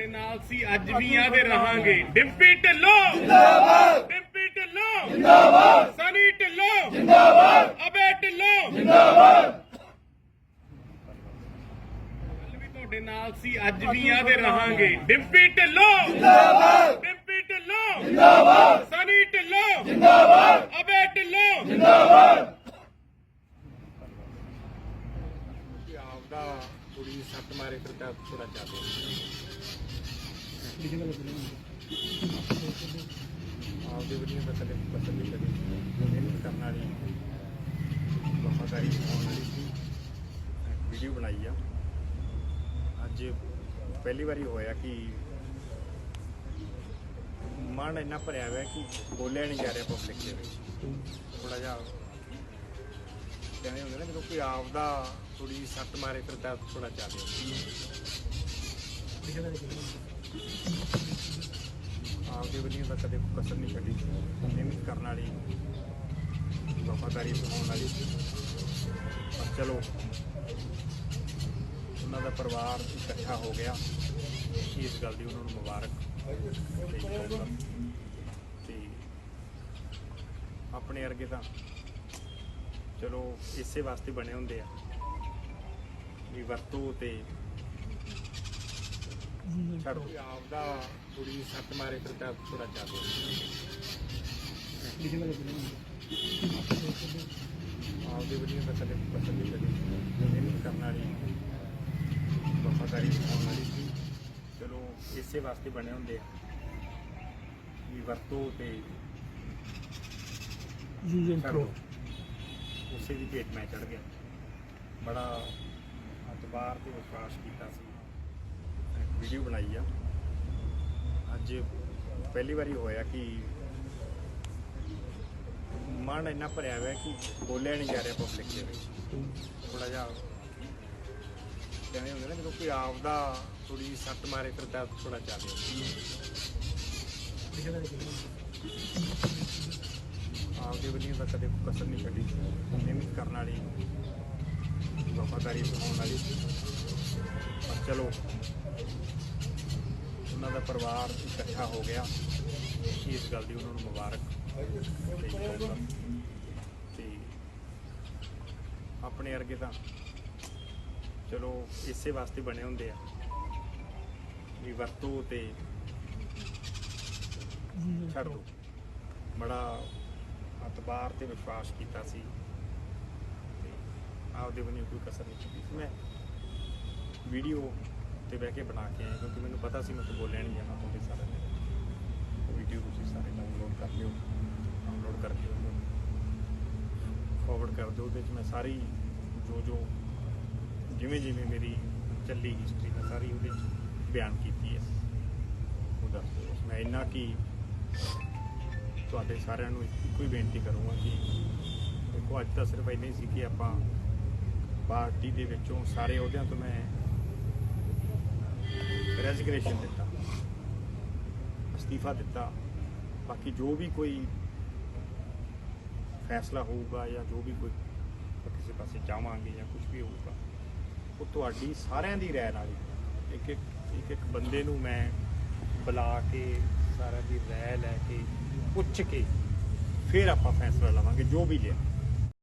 ਤੁਹਾਡੇ ਨਾਲ ਸੀ ਅੱਜ ਵੀ ਆ ਤੇ ਰਹਾਂਗੇ। ਡਿੰਪੀ ਢਿੱਲੋਂ! ਜਿੰਦਾਬਾਦ! ਡਿੰਪੀ ਢਿੱਲੋਂ! ਜਿੰਦਾਬਾਦ! ਸਨੀ ਢਿੱਲੋਂ! ਜਿੰਦਾਬਾਦ! ਅਬੇ ਢਿੱਲੋਂ! ਜਿੰਦਾਬਾਦ! ਵੀ ਤੁਹਾਡੇ ਨਾਲ ਸੀ ਅੱਜ ਵੀ ਆ ਤੇ ਰਹਾਂਗੇ। ਡਿੰਪੀ ਢਿੱਲੋਂ! ਜਿੰਦਾਬਾਦ! ਡਿੰਪੀ ਢਿੱਲੋਂ! ਜਿੰਦਾਬਾਦ! ਸਨੀ ਢਿੱਲੋਂ! ਜਿੰਦਾਬਾਦ! ਅਬੇ ਢਿੱਲੋਂ! ਜਿੰਦਾਬਾਦ! ਕਿ ਆਪਦਾ ਕੁੜੀ ਸੱਟ ਮਾਰੇ ਫਿਰ ਤਾਂ ਥੋੜਾ ਚੱਲਦੇ ਆਪਦੇ ਵਧੀਆ ਤਾਂ ਪਸੰਦ ਨਹੀਂ ਕਦੇ ਮਿਹਨਤ ਕਰਨ ਵਾਲੀ ਵਫਾਦਾਰੀ ਦਿਖਾਉਣ ਵਾਲੀ ਵੀਡੀਓ ਬਣਾਈ ਆ। ਅੱਜ ਪਹਿਲੀ ਵਾਰੀ ਹੋਇਆ ਕਿ ਮਨ ਇੰਨਾ ਭਰਿਆ ਹੋਇਆ ਕਿ ਬੋਲਿਆ ਨਹੀਂ ਜਾ ਰਿਹਾ ਪਬਲਿਕ ਦੇ ਵਿੱਚ। ਥੋੜਾ ਜਿਹਾ ਕਹਿੰਦੇ ਹੁੰਦੇ ਨਾ, ਜਦੋਂ ਕੋਈ ਆਪਦਾ ਥੋੜੀ ਸੱਟ ਮਾਰੇ, ਫਿਰ ਤਾਂ ਥੋੜਾ ਚੱਲਦੇ ਆਪਦੇ ਵਧੀਆ ਤਾਂ ਕਦੇ ਕਸਰ ਨਹੀਂ ਛੱਡੀ। ਮਿਹਨਤ ਕਰਨ ਵਾਲੀ, ਵਫਾਦਾਰੀ ਦਿਖਾਉਣ ਵਾਲੀ। ਪਰ ਚਲੋ, ਉਹਨਾਂ ਦਾ ਪਰਿਵਾਰ ਇਕੱਠਾ ਹੋ ਗਿਆ। ਇਸ ਗੱਲ ਦੀ ਉਹਨਾਂ ਨੂੰ ਮੁਬਾਰਕ। ਦੇਣੀ ਤੇ ਆਪਣੇ ਅਰਗੇ ਤਾਂ ਚਲੋ ਇਸੇ ਵਾਸਤੇ ਬਣੇ ਹੁੰਦੇ ਆ। ਵੀ ਵਰਤੋ ਤੇ ਛੱਡ। ਆਪਦਾ ਕੁੜੀ ਸੱਟ ਮਾਰੇ ਫਿਰ ਤਾਂ ਥੋੜਾ ਚੱਲਦੇ ਆਪਦੇ ਵਧੀਆ ਤਾਂ ਕਦੇ ਪਸੰਦ ਨਹੀਂ ਕਦੇ ਮਿਹਨਤ ਕਰਨ ਵਾਲੀ। ਵਫਾਦਾਰੀ ਦਿਖਾਉਣ ਵਾਲੀ ਸੀ। ਚਲੋ ਇਸੇ ਵਾਸਤੇ ਬਣੇ ਹੁੰਦੇ ਆ। ਵੀ ਵਰਤੋ ਤੇ ਛੱਡ ਦਿਓ। ਉਸੇ ਦੀ ਭੇਟ ਮੈਂ ਚੜ ਗਿਆ। ਬੜਾ ਅਤਬਾਰ ਤੇ ਵਿਸ਼ਵਾਸ ਕੀਤਾ ਸੀ। ਵੀਡੀਓ ਬਣਾਈ ਆ। ਅੱਜ ਪਹਿਲੀ ਵਾਰੀ ਹੋਇਆ ਕਿ ਮਨ ਇੰਨਾ ਭਰਿਆ ਹੋਇਆ ਕਿ ਬੋਲਿਆ ਨਹੀਂ ਜਾ ਰਿਹਾ ਪਬਲਿਕ ਦੇ ਵਿੱਚ। ਥੋੜਾ ਜਿਹਾ ਕਹਿੰਦੇ ਹੁੰਦੇ ਨਾ, ਜਦੋਂ ਕੋਈ ਆਪ ਆਪਦਾ ਥੋੜੀ ਸੱਟ ਮਾਰੇ, ਫਿਰ ਤਾਂ ਥੋੜਾ ਚੱਲਦੇ ਆਪਦੇ ਵਧੀਆ ਤਾਂ ਕਦੇ ਕਸਰ ਨਹੀਂ ਛੱਡੀ। ਮਿਹਨਤ ਕਰਨ ਵਾਲੀ, ਵਫਾਦਾਰੀ ਦਿਖਾਉਣ ਵਾਲੀ। ਪਰ ਚਲੋ ਉਹਨਾਂ ਦਾ ਪਰਿਵਾਰ ਇਕੱਠਾ ਹੋ ਗਿਆ। ਇਸ ਗੱਲ ਦੀ ਉਹਨਾਂ ਨੂੰ ਮੁਬਾਰਕ ਦੇਣੀ ਤੇ ਆਪਣੇ ਅਰਗੇ ਤਾਂ ਚਲੋ ਇਸੇ ਵਾਸਤੇ ਬਣੇ ਹੁੰਦੇ ਆ ਵੀ ਵਰਤੋ ਤੇ ਛੱਡ ਦਿਓ ਬੜਾ ਅਤਬਾਰ ਤੇ ਵਿਸ਼ਵਾਸ ਕੀਤਾ ਸੀ ਆਪਦੇ ਬਣੀ ਕੋਈ ਕਸਰ ਨਹੀਂ ਕੀਤੀ ਸੀ। ਮੈਂ ਵੀਡੀਓ ਤੇ ਬਹਿ ਕੇ ਬਣਾ ਕੇ ਆਏ, ਕਿਉਂਕਿ ਮੈਨੂੰ ਪਤਾ ਸੀ ਮੈਂ ਤਾਂ ਬੋਲਿਆ ਨਹੀਂ ਜਾਣਾ ਤੁਹਾਡੇ ਸਾਰਿਆਂ ਨੇ ਉਹ ਵੀਡੀਓ ਤੁਸੀਂ ਸਾਰੇ ਡਾਊਨਲੋਡ ਕਰ ਲਿਓ ਡਾਊਨਲੋਡ ਕਰਕੇ ਉਹਨੂੰ। ਫਾਰਵਰਡ ਕਰ ਦਿਓ, ਉਹਦੇ 'ਚ ਮੈਂ ਸਾਰੀ ਜੋ ਜੋ, ਜਿਵੇਂ ਜਿਵੇਂ ਮੇਰੀ ਚੱਲੀ ਹਿਸਟਰੀ ਮੈਂ ਸਾਰੀ ਉਹਦੇ 'ਚ ਬਿਆਨ ਕੀਤੀ ਹੈ। ਉਹ ਦੱਸ ਦਿਓ ਮੈਂ ਇੰਨਾ ਕਿ ਤੁਹਾਡੇ ਸਾਰਿਆਂ ਨੂੰ ਇੱਕੋ ਹੀ ਬੇਨਤੀ ਕਰੂੰਗਾ ਕਿ ਦੇਖੋ, ਅੱਜ ਤਾਂ ਸਿਰਫ ਇੰਨਾ ਹੀ ਸੀ ਕਿ ਆਪਾਂ ਪਾਰਟੀ ਦੇ ਵਿੱਚੋਂ ਸਾਰੇ ਅਹੁਦਿਆਂ ਤੋਂ ਮੈਂ ਰੈਜ਼ਿਗਨੇਸ਼ਨ ਦਿੱਤਾ, ਅਸਤੀਫਾ ਦਿੱਤਾ। ਬਾਕੀ ਜੋ ਵੀ ਕੋਈ ਫੈਸਲਾ ਹੋਊਗਾ ਜਾਂ ਜੋ ਵੀ ਕੋਈ ਕਿਸੇ ਪਾਸੇ ਜਾਵਾਂਗੇ ਜਾਂ ਕੁਝ ਵੀ ਹੋਊਗਾ, ਉਹ ਤੁਹਾਡੀ ਸਾਰਿਆਂ ਦੀ ਰਾਏ ਨਾਲ ਹੀ। ਇੱਕ ਇੱਕ ਇੱਕ ਇੱਕ ਬੰਦੇ ਨੂੰ ਮੈਂ ਬੁਲਾ ਕੇ, ਸਾਰਿਆਂ ਦੀ ਰਾਏ ਲੈ ਕੇ, ਪੁੱਛ ਕੇ ਫਿਰ ਆਪਾਂ ਫੈਸਲਾ ਲਵਾਂਗੇ, ਜੋ ਵੀ ਲਿਆ